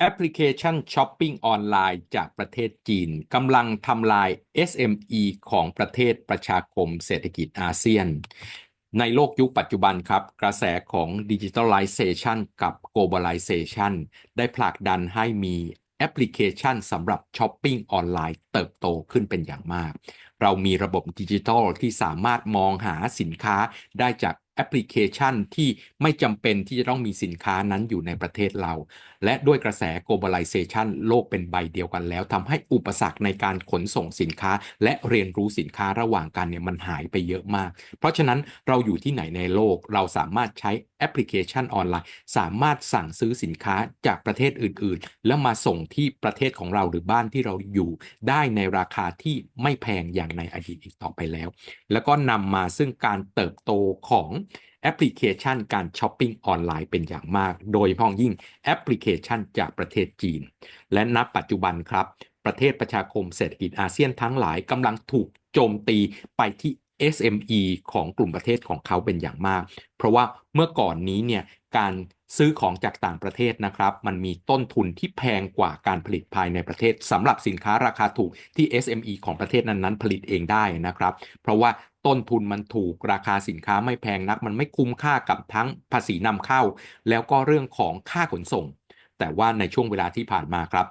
แอปพลิเคชันช้อปปิ้งออนไลน์จากประเทศจีนกำลังทำลาย SME ของประเทศประชาคมเศรษฐกิจอาเซียน ในโลกยุคปัจจุบันครับ กระแสของดิจิทัลไลเซชันกับ globalization ได้ผลักดันให้มีแอปพลิเคชันสำหรับช้อปปิ้งออนไลน์เติบโตขึ้นเป็นอย่างมาก เรามีระบบดิจิทัลที่สามารถมองหาสินค้าได้จาก แอปพลิเคชันที่ไม่จำเป็นที่จะต้องมีสินค้านั้นอยู่ในประเทศเรา และด้วยกระแส globalization โลกเป็นใบเดียวกันแล้วทำให้อุปสรรคในการขนส่งสินค้า และเรียนรู้สินค้าระหว่างกันเนี่ยมันหายไปเยอะมาก เพราะฉะนั้นเราอยู่ที่ไหนในโลกเราสามารถใช้แอปพลิเคชันออนไลน์ สามารถสั่งซื้อสินค้าจากประเทศอื่นๆ แล้วมาส่งที่ประเทศของเราหรือบ้านที่เราอยู่ได้ในราคาที่ไม่แพงอย่างในอดีตอีกต่อไปแล้ว แล้วก็นำมาซึ่งการเติบโตของแอปพลิเคชันการช้อปปิ้งออนไลน์เป็นอย่างมาก โดยพ้องยิ่งแอปพลิเคชันจากประเทศจีน และนับปัจจุบันครับ ประเทศประชาคมเศรษฐกิจอาเซียนทั้งหลายกำลังถูกโจมตีไปที่ SME ของกลุ่มประเทศของเขาเป็นอย่างมาก เพราะว่าเมื่อก่อนนี้เนี่ยการซื้อของจากต่างประเทศนะครับ มันมีต้นทุนที่แพงกว่าการผลิตภายในประเทศสำหรับสินค้าราคาถูกที่ SME ของประเทศนั้นๆ ผลิตเองได้นะครับ เพราะว่าต้นทุนมันถูกราคาสินค้าไม่แพงนัก มันไม่คุ้มค่ากับทั้งภาษีนำเข้า แล้วก็เรื่องของค่าขนส่ง แต่ว่าในช่วงเวลาที่ผ่านมาครับ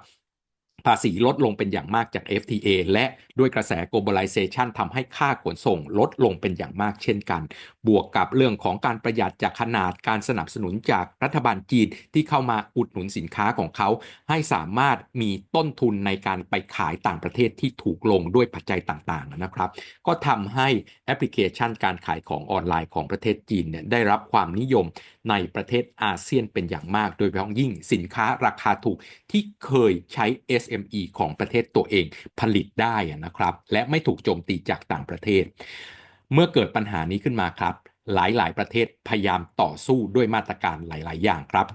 ภาษีลดลงเป็นอย่างมากจาก FTA และด้วยกระแส globalization ทำให้ค่าขนส่งลดลงเป็นอย่างมากเช่นกัน บวกกับเรื่องของการประหยัดจากขนาดการสนับสนุนจากรัฐบาลจีนที่เข้ามาอุดหนุนสินค้าของเขา ให้สามารถมีต้นทุนในการไปขายต่างประเทศที่ถูกลงด้วยปัจจัยต่างๆนะครับ ก็ทำให้แอปพลิเคชันการขายของออนไลน์ของประเทศจีนเนี่ยได้รับความนิยม ในประเทศอาเซียนเป็นอย่างมาก โดยเฉพาะยิ่งสินค้าราคาถูกที่เคยใช้ SME ของประเทศตัวเองผลิตได้นะครับ และไม่ถูกโจมตีจากต่างประเทศ เมื่อเกิดปัญหานี้ขึ้นมาครับ หลายๆ ประเทศพยายามต่อสู้ด้วยมาตรการหลาย ๆ อย่างครับ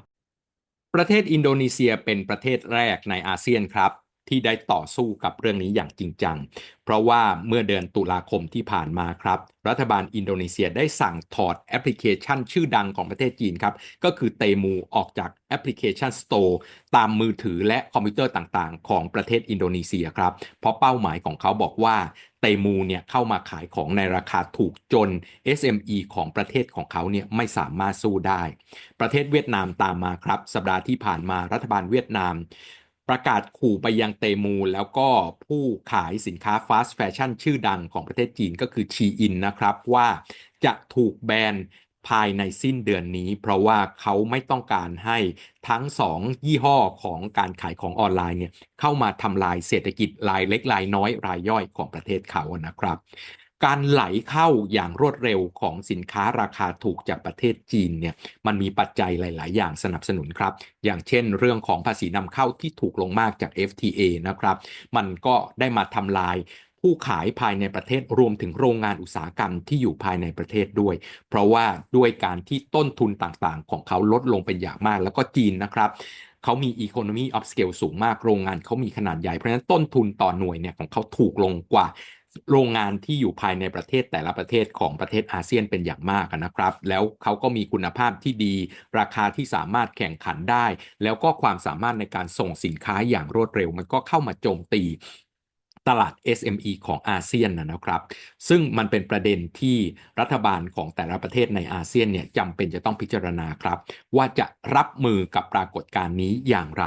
ประเทศอินโดนีเซียเป็นประเทศแรกในอาเซียนครับ ที่ได้ต่อสู้กับเรื่องนี้อย่างจริงจัง เพราะว่าเมื่อเดือนตุลาคมที่ผ่านมาครับ รัฐบาลอินโดนีเซียได้สั่งถอดแอปพลิเคชันชื่อดังของประเทศจีนครับ ก็คือเตมูออกจากแอปพลิเคชันสโตร์ตามมือถือและคอมพิวเตอร์ต่างๆ ของประเทศอินโดนีเซียครับ เพราะเป้าหมายของเขาบอกว่าเตมูเนี่ยเข้ามาขายของในราคาถูกจน SME ของประเทศของเขาเนี่ยไม่สามารถสู้ได้ ประเทศเวียดนามตามมาครับ สัปดาห์ที่ผ่านมารัฐบาลเวียดนาม ประกาศขู่ไปยังเตมู แล้วก็ผู้ขายสินค้าฟาสต์แฟชั่นชื่อดังของประเทศจีนก็คือชีอินนะครับว่าจะถูกแบนภายในสิ้นเดือนนี้ เพราะว่าเขาไม่ต้องการให้ทั้งสองยี่ห้อของการขายของออนไลน์เนี่ยเข้ามาทำลายเศรษฐกิจรายเล็กรายน้อยรายย่อยของประเทศเขานะครับ การไหลเข้าอย่างรวดเร็วของสินค้าราคาถูกจากประเทศจีนเนี่ยมันมีปัจจัยหลาย ๆ อย่างสนับสนุนครับ อย่างเช่น เรื่องของภาษีนำเข้าที่ถูกลงมากจาก FTA นะครับ มันก็ได้มาทำลายผู้ขายภายในประเทศรวมถึงโรงงานอุตสาหกรรมที่อยู่ภายในประเทศด้วย เพราะว่าด้วยการที่ต้นทุนต่างๆ ของเขาลดลงเป็นอย่างมาก แล้วก็จีนนะครับเขามี economy of scale สูงมากโรงงานเขามีขนาดใหญ่ เพราะฉะนั้นต้นทุนต่อหน่วยเนี่ยของเขาถูกลงกว่า โรงงานที่อยู่ภายในประเทศแต่ละประเทศของประเทศอาเซียนเป็นอย่างมากนะครับ แล้วเขาก็มีคุณภาพที่ดี ราคาที่สามารถแข่งขันได้ แล้วก็ความสามารถในการส่งสินค้าอย่างรวดเร็ว มันก็เข้ามาโจมตีตลาด SME ของอาเซียนนะครับ ซึ่งมันเป็นประเด็นที่รัฐบาลของแต่ละประเทศในอาเซียนเนี่ยจำเป็นจะต้องพิจารณาครับ ว่าจะรับมือกับปรากฏการณ์นี้อย่างไร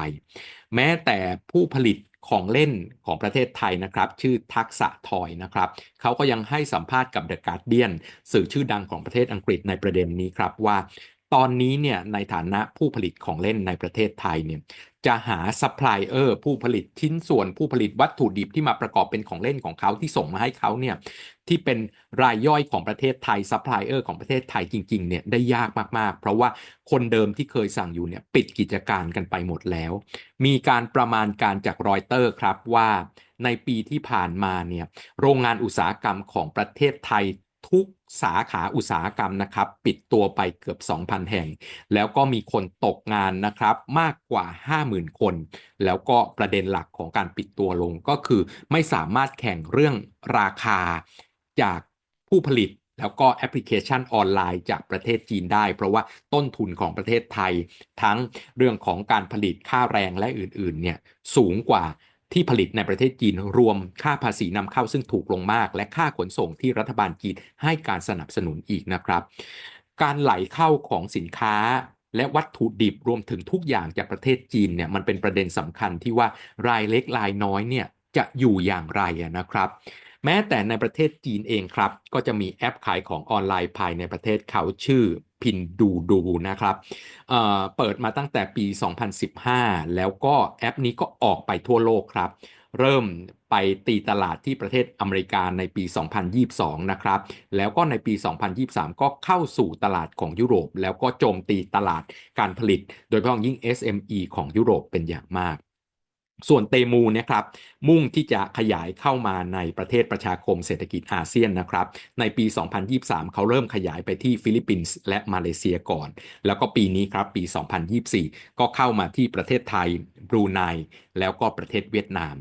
แม้แต่ผู้ผลิต ของเล่นของประเทศไทยนะครับ ชื่อทักษะทอยนะครับเขาก็ยังให้สัมภาษณ์กับ The Guardian สื่อชื่อดังของประเทศอังกฤษในประเด็นนี้ครับว่า ตอนนี้เนี่ยในฐานะผู้ผลิตของเล่นในประเทศไทยเนี่ยจะหาซัพพลายเออร์ผู้ผลิตชิ้นส่วนผู้ผลิตวัตถุดิบที่มาประกอบเป็นของเล่นของเขาที่ส่งมาให้เขาเนี่ยที่เป็นรายย่อยของประเทศไทยซัพพลายเออร์ของประเทศไทยจริงๆเนี่ยได้ยากมากๆ เพราะว่าคนเดิมที่เคยสั่งอยู่เนี่ยปิดกิจการกันไปหมดแล้ว มีการประมาณการจากรอยเตอร์ครับว่าในปีที่ผ่านมาเนี่ยโรงงานอุตสาหกรรมของประเทศไทย ทุกสาขาอุตสาหกรรมนะครับ ปิดตัวไปเกือบ 2,000 แห่ง แล้วก็มีคนตกงานนะครับมากกว่า 50,000 คน แล้วก็ประเด็นหลักของการปิดตัวลงก็คือไม่สามารถแข่งเรื่องราคาจากผู้ผลิตแล้วก็แอปพลิเคชันออนไลน์จากประเทศจีนได้ เพราะว่าต้นทุนของประเทศไทย ทั้งเรื่องของการผลิตค่าแรงและอื่นๆเนี่ยสูงกว่า ที่ผลิตในประเทศจีนรวมค่าภาษีนำเข้าซึ่งถูกลงมาก และค่าขนส่งที่รัฐบาลจีนให้การสนับสนุนอีกนะครับ การไหลเข้าของสินค้าและวัตถุดิบรวมถึงทุกอย่างจากประเทศจีนเนี่ยมันเป็นประเด็นสำคัญที่ว่ารายเล็กรายน้อยเนี่ยจะอยู่อย่างไรนะครับ แม้แต่ในประเทศจีนเองครับ ก็จะมีแอปขายของออนไลน์ภายในประเทศเขาชื่อพินดูดูนะครับเเปิดมาตั้งแต่ปี 2015 แล้วก็แอปนี้ก็ออกไปทั่วโลกครับ เริ่มไปตีตลาดที่ประเทศอเมริกาในปี 2022 นะครับ แล้วก็ในปี 2023 ก็เข้าสู่ตลาดของยุโรป แล้วก็โจมตีตลาดการผลิต โดยเฉพาะยิ่ง SME ของยุโรปเป็นอย่างมาก ส่วนเตมูเนี่ยครับมุ่งที่จะขยายเข้ามาในประเทศประชาคมเศรษฐกิจอาเซียนนะครับในปี 2023 เขาเริ่มขยายไปที่ฟิลิปปินส์และมาเลเซียก่อน แล้วก็ปีนี้ครับปี 2024 ก็เข้ามาที่ประเทศไทยบรูไนแล้วก็ประเทศเวียดนาม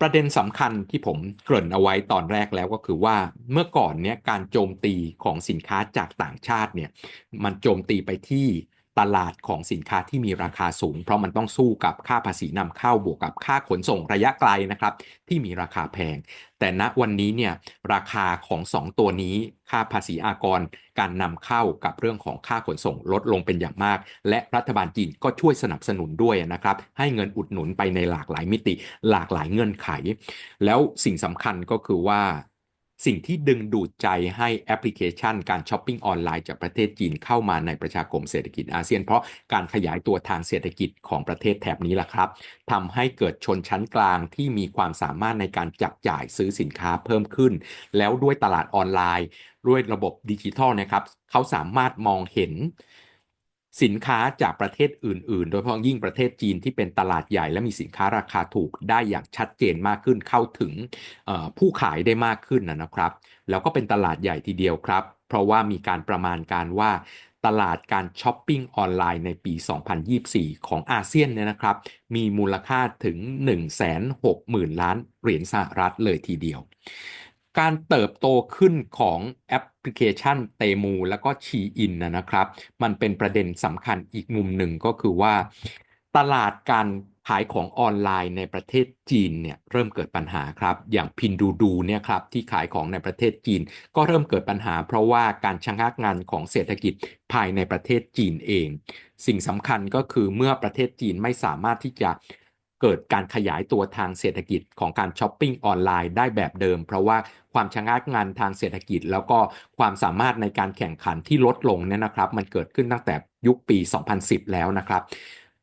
ประเด็นสำคัญที่ผมเกริ่นเอาไว้ตอนแรกแล้วก็คือว่าเมื่อก่อนเนี่ยการโจมตีของสินค้าจากต่างชาติเนี่ยมันโจมตีไปที่ ตลาดของสินค้าที่มีราคาสูง เพราะมันต้องสู้กับค่าภาษีนำเข้าบวกกับค่าขนส่งระยะไกลนะครับที่มีราคาแพง แต่ณวันนี้เนี่ยราคาของ 2 ตัวนี้ค่าภาษีอากร การนำเข้ากับเรื่องของค่าขนส่งลดลงเป็นอย่างมาก และรัฐบาลจีนก็ช่วยสนับสนุนด้วยนะครับให้เงินอุดหนุนไปในหลากหลายมิติ หลากหลายเงื่อนไข แล้วสิ่งสำคัญก็คือว่า สิ่งที่ดึงดูดใจให้แอปพลิเคชัน การช้อปปิ้งออนไลน์จากประเทศจีนเข้ามาในประชาคมเศรษฐกิจอาเซียน เพราะการขยายตัวทางเศรษฐกิจของประเทศแถบนี้แหละครับทำให้เกิดชนชั้นกลางที่มีความสามารถในการจับจ่ายซื้อสินค้าเพิ่มขึ้น แล้วด้วยตลาดออนไลน์ ด้วยระบบดิจิทัลนะครับ เขาสามารถมองเห็น สินค้าจากประเทศอื่น ๆ โดยเฉพาะยิ่งประเทศจีนที่เป็นตลาดใหญ่และมีสินค้าราคาถูกได้อย่างชัดเจนมากขึ้นเข้าถึงผู้ขายได้มากขึ้นนะครับ แล้วก็เป็นตลาดใหญ่ทีเดียวครับ เพราะว่ามีการประมาณการว่าตลาดการช้อปปิ้งออนไลน์ในปี 2024 ของอาเซียนเนี่ยนะครับ มีมูลค่าถึง 160,000 ล้านเหรียญสหรัฐเลยทีเดียว การเติบโตขึ้นของแอปพลิเคชันเตมูแล้วก็ชีอินนะครับ มันเป็นประเด็นสำคัญอีกมุมหนึ่งก็คือว่า ตลาดการขายของออนไลน์ในประเทศจีนเนี่ยเริ่มเกิดปัญหาครับ อย่างพินดูดูเนี่ยครับที่ขายของในประเทศจีน ก็เริ่มเกิดปัญหา เพราะว่าการชะงักงานของเศรษฐกิจภายในประเทศจีนเอง สิ่งสำคัญก็คือเมื่อประเทศจีนไม่สามารถที่จะ เกิดการขยายตัวทางเศรษฐกิจของการช้อปปิ้งออนไลน์ได้แบบเดิม เพราะว่าความชะงักงานทางเศรษฐกิจ แล้วก็ความสามารถในการแข่งขันที่ลดลงเนี่ยนะครับ มันเกิดขึ้นตั้งแต่ยุคปี 2010 แล้วนะครับ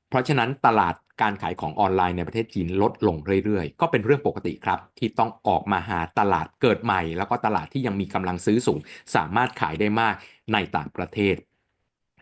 เพราะฉะนั้นตลาดการขายของออนไลน์ในประเทศจีนลดลงเรื่อยๆ ก็เป็นเรื่องปกติครับ ที่ต้องออกมาหาตลาดเกิดใหม่ แล้วก็ตลาดที่ยังมีกำลังซื้อสูง สามารถขายได้มากในต่างประเทศ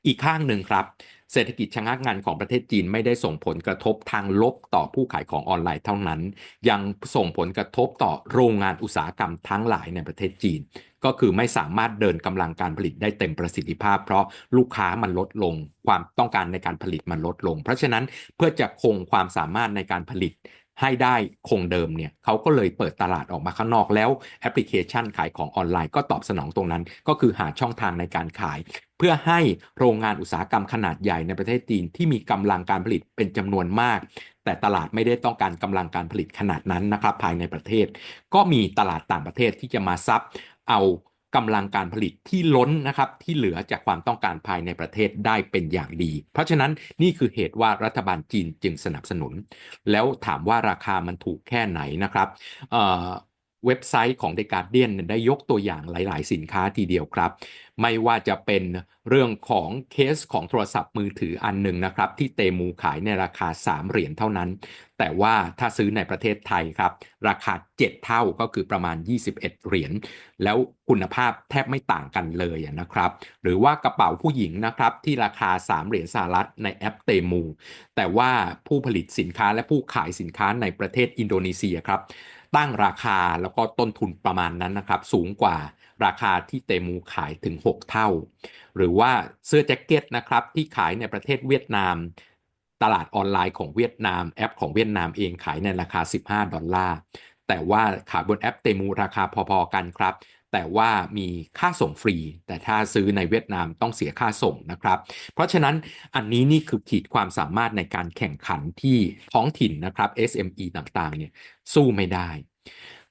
อีกข้างหนึ่งครับ เศรษฐกิจชะงักงานของประเทศจีนไม่ได้ส่งผลกระทบทางลบต่อผู้ขายของออนไลน์เท่านั้น ยังส่งผลกระทบต่อโรงงานอุตสาหกรรมทั้งหลายในประเทศจีน ก็คือไม่สามารถเดินกำลังการผลิตได้เต็มประสิทธิภาพ เพราะลูกค้ามันลดลง ความต้องการในการผลิตมันลดลง เพราะฉะนั้นเพื่อจะคงความสามารถในการผลิตให้ได้คงเดิมเนี่ยเขาก็เลยเปิดตลาดออกมาข้างนอกแล้วแอปพลิเคชันขายของออนไลน์ก็ตอบสนองตรงนั้น ก็คือหาช่องทางในการขาย เพื่อให้โรงงานอุตสาหกรรมขนาดใหญ่ในประเทศจีนที่มีกำลังการผลิตเป็นจำนวนมาก แต่ตลาดไม่ได้ต้องการกำลังการผลิตขนาดนั้นนะครับภายในประเทศ ก็มีตลาดต่างประเทศที่จะมาซับเอากำลังการผลิตที่ล้นนะครับที่เหลือจากความต้องการภายในประเทศได้เป็นอย่างดี เพราะฉะนั้นนี่คือเหตุว่ารัฐบาลจีนจึงสนับสนุน แล้วถามว่าราคามันถูกแค่ไหนนะครับ เว็บไซต์ของ The Guardian ได้ยกตัวอย่างหลาย ๆ สินค้าทีเดียวครับ ไม่ว่าจะเป็นเรื่องของเคสของโทรศัพท์มือถืออันหนึ่งนะครับ ที่เตมูขายในราคา 3 เหรียญเท่านั้น แต่ว่าถ้าซื้อในประเทศไทยครับ ราคา 7 เท่าก็คือประมาณ 21 เหรียญแล้วคุณภาพแทบไม่ต่างกันเลยนะครับ หรือว่ากระเป๋าผู้หญิงนะครับที่ราคา 3 เหรียญสหรัฐในแอปเตมูแต่ว่าผู้ผลิตสินค้าและผู้ขายสินค้าในประเทศอินโดนีเซียครับ ตั้งราคาแล้วก็ต้นทุนประมาณนั้นนะครับ สูงกว่าราคาที่เตมูขายถึง 6 เท่า หรือว่าเสื้อแจ็คเก็ตนะครับที่ขายในประเทศเวียดนาม ตลาดออนไลน์ของเวียดนามแอปของเวียดนามเองขายในราคา 15 ดอลลาร์แต่ว่าขายบนแอปเตมูราคาพอๆกันครับ แต่ว่ามีค่าส่งฟรี แต่ถ้าซื้อในเวียดนามต้องเสียค่าส่งนะครับ เพราะฉะนั้นอันนี้นี่คือขีดความสามารถในการแข่งขันที่ท้องถิ่นนะครับ SME ต่างๆเนี่ยสู้ไม่ได้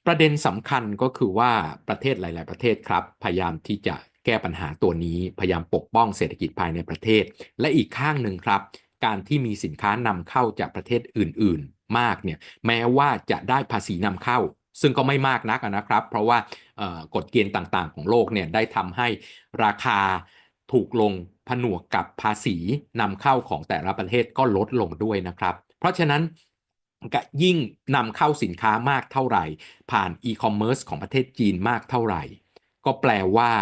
ประเด็นสำคัญก็คือว่าประเทศหลาย ๆ ประเทศครับ พยายามที่จะแก้ปัญหาตัวนี้พยายามปกป้องเศรษฐกิจภายในประเทศ และอีกข้างหนึ่งครับ การที่มีสินค้านำเข้าจากประเทศอื่น ๆ มากเนี่ยแม้ว่าจะได้ภาษีนำเข้า ซึ่งก็ไม่มากนักนะครับ เพราะว่ากฎเกณฑ์ต่างๆ ของโลกเนี่ยได้ทำให้ราคาถูกลงผนวกกับภาษีนำเข้าของแต่ละประเทศก็ลดลงด้วยนะครับ เพราะฉะนั้นยิ่งนำเข้าสินค้ามากเท่าไหร่ ผ่านอีคอมเมิร์ซของประเทศจีนมากเท่าไหร่ ก็แปลว่า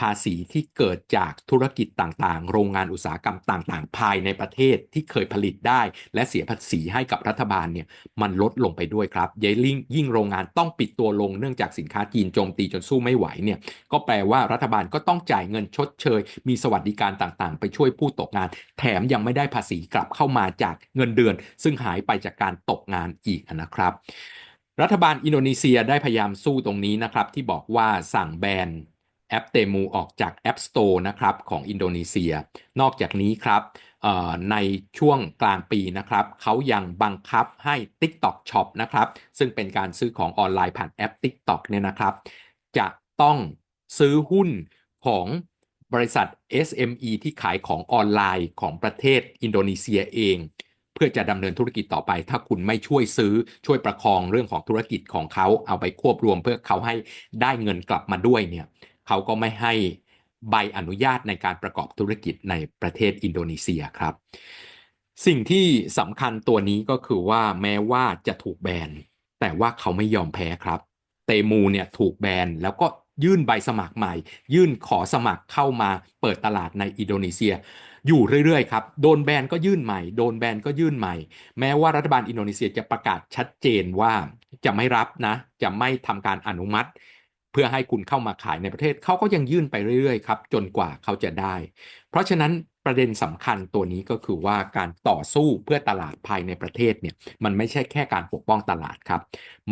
ภาษีที่เกิดจากธุรกิจต่างๆ โรงงานอุตสาหกรรมต่างๆ ภายในประเทศที่เคยผลิตได้ และเสียภาษีให้กับรัฐบาลเนี่ยมันลดลงไปด้วยครับยิ่งยิ่งโรงงานต้องปิดตัวลงเนื่องจากสินค้าจีนโจมตีจนสู้ไม่ไหวเนี่ยก็แปลว่ารัฐบาลก็ต้องจ่ายเงินชดเชย มีสวัสดิการต่างๆ ไปช่วยผู้ตกงาน แถมยังไม่ได้ภาษีกลับเข้ามาจากเงินเดือน ซึ่งหายไปจากการตกงานอีกนะครับรัฐบาลอินโดนีเซียได้พยายามสู้ตรงนี้นะครับที่บอกว่าสั่งแบน แอปเตมูออกจาก App Store นะครับของอินโดนีเซีย นอกจากนี้ครับในช่วงกลางปีนะครับเขายังบังคับให้ TikTok Shop นะครับซึ่งเป็นการซื้อของออนไลน์ผ่านแอป TikTok เนี่ยนะครับ จะต้องซื้อหุ้นของบริษัท SME ที่ขายของออนไลน์ของประเทศอินโดนีเซียเอง เพื่อจะดำเนินธุรกิจต่อไป ถ้าคุณไม่ช่วยซื้อช่วยประคองเรื่องของธุรกิจของเขาเอาไปควบรวมเพื่อเขาให้ได้เงินกลับมาด้วยเนี่ย เขาก็ไม่ให้ใบอนุญาตในการประกอบธุรกิจในประเทศอินโดนีเซียครับ สิ่งที่สำคัญตัวนี้ก็คือว่าแม้ว่าจะถูกแบนแต่ว่าเขาไม่ยอมแพ้ครับเตมูเนี่ยถูกแบนแล้วก็ยื่นใบสมัครใหม่ ยื่นขอสมัครเข้ามาเปิดตลาดในอินโดนีเซีย อยู่เรื่อยๆครับ โดนแบนก็ยื่นใหม่ โดนแบนก็ยื่นใหม่ แม้ว่ารัฐบาลอินโดนีเซียจะประกาศชัดเจนว่าจะไม่รับนะ จะไม่ทำการอนุมัติ เพื่อให้คุณเข้ามาขายในประเทศเขาก็ยังยื่นไปเรื่อยๆครับจนกว่าเขาจะได้ เพราะฉะนั้นประเด็นสำคัญตัวนี้ก็คือว่าการต่อสู้เพื่อตลาดภายในประเทศเนี่ยมันไม่ใช่แค่การปกป้องตลาดครับ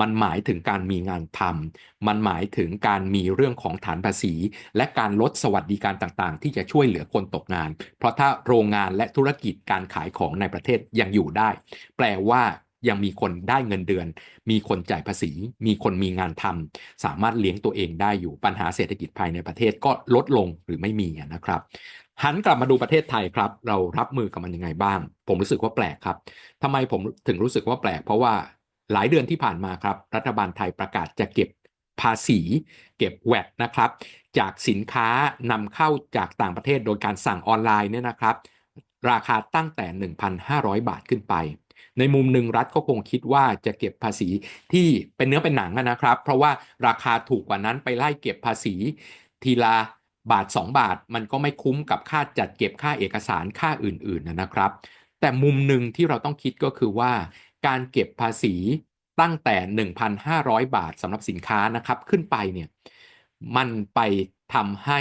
มันหมายถึงการมีงานทำมันหมายถึงการมีเรื่องของฐานภาษี และการลดสวัสดิการต่างๆ ที่จะช่วยเหลือคนตกงาน เพราะถ้าโรงงานและธุรกิจการขายของในประเทศยังอยู่ได้ แปลว่า ยังมีคนได้เงินเดือน มีคนจ่ายภาษี มีคนมีงานทำสามารถเลี้ยงตัวเองได้อยู่ปัญหาเศรษฐกิจภายในประเทศก็ลดลงหรือไม่มีนะครับหันกลับมาดูประเทศไทยครับ เรารับมือกับมันยังไงบ้าง ผมรู้สึกว่าแปลกครับทำไมผมถึงรู้สึกว่าแปลก เพราะว่าหลายเดือนที่ผ่านมาครับ รัฐบาลไทยประกาศจะเก็บภาษี เก็บแวดนะครับ จากสินค้านำเข้าจากต่างประเทศโดยการสั่งออนไลน์เนี่ยนะครับ ราคาตั้งแต่ 1,500 บาทขึ้นไป ในมุมหนึ่งรัฐก็คงคิดว่าจะเก็บภาษีที่เป็นเนื้อเป็นหนังนะครับ เพราะว่าราคาถูกกว่านั้นไปไล่เก็บภาษี ทีละบาท 2 บาทมันก็ไม่คุ้มกับค่าจัดเก็บค่าเอกสารค่าอื่นๆนะครับ แต่มุมหนึ่งที่เราต้องคิดก็คือว่า การเก็บภาษีตั้งแต่ 1,500 บาทสำหรับสินค้านะครับขึ้นไปเนี่ยมันไปทำให้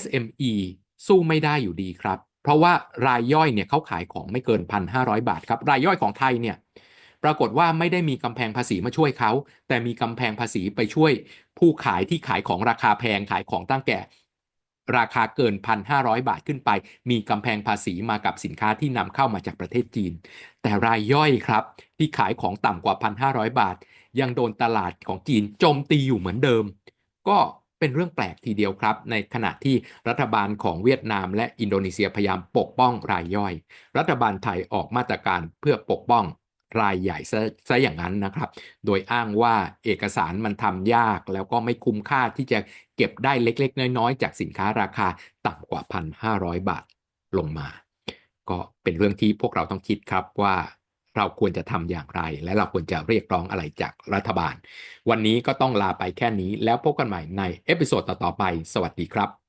SME สู้ไม่ได้อยู่ดีครับ เพราะว่ารายย่อยเนี่ยเขาขายของไม่เกิน 1,500 บาทครับ รายย่อยของไทยเนี่ยปรากฏว่าไม่ได้มีกำแพงภาษีมาช่วยเขา แต่มีกำแพงภาษีไปช่วย ผู้ขายที่ขายของราคาแพงขายของตั้งแก่ ราคาเกิน 1,500 บาทขึ้นไป มีกำแพงภาษีมากับสินค้าที่นำเข้ามาจากประเทศจีน แต่รายย่อยครับ ที่ขายของต่ำกว่า 1,500 บาท ยังโดนตลาดของจีนโจมตีอยู่เหมือนเดิม ก็ เป็นเรื่องแปลกทีเดียวครับ ในขณะที่รัฐบาลของเวียดนาม และอินโดนีเซียพยายามปกป้องรายย่อย รัฐบาลไทยออกมาตรการเพื่อปกป้องรายใหญ่ซะอย่างนั้นนะครับ โดยอ้างว่าเอกสารมันทำยากแล้วก็ไม่คุ้มค่าที่จะเก็บได้เล็ก ๆ น้อยๆ จากสินค้าราคาต่ำกว่า 1,500 บาทลงมา ก็เป็นเรื่องที่พวกเราต้องคิดครับว่า เราควรจะทำอย่างไร และเราควรจะเรียกร้องอะไรจากรัฐบาล วันนี้ก็ต้องลาไปแค่นี้แล้วพบกันใหม่ในเอพิโซดต่อๆไป สวัสดีครับ